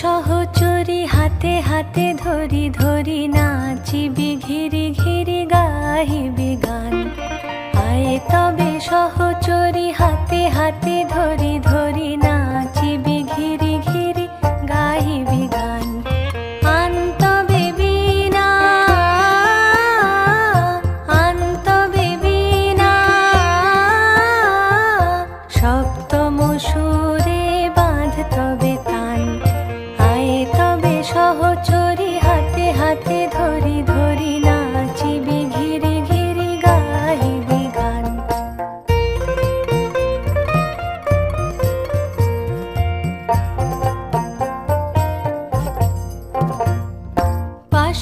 সহচরি হাতে হাতে ধরি ধরি নাচিবি ঘিরি ঘিরি গাহিবি। তবে সহচরি হাতে হাতে ধরি ধরি নাচিবি ঘিরি ঘিরি গাইবি গান। আন্তবে বীণা আন্তবে বীণা সপ্তম সুরে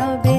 তবে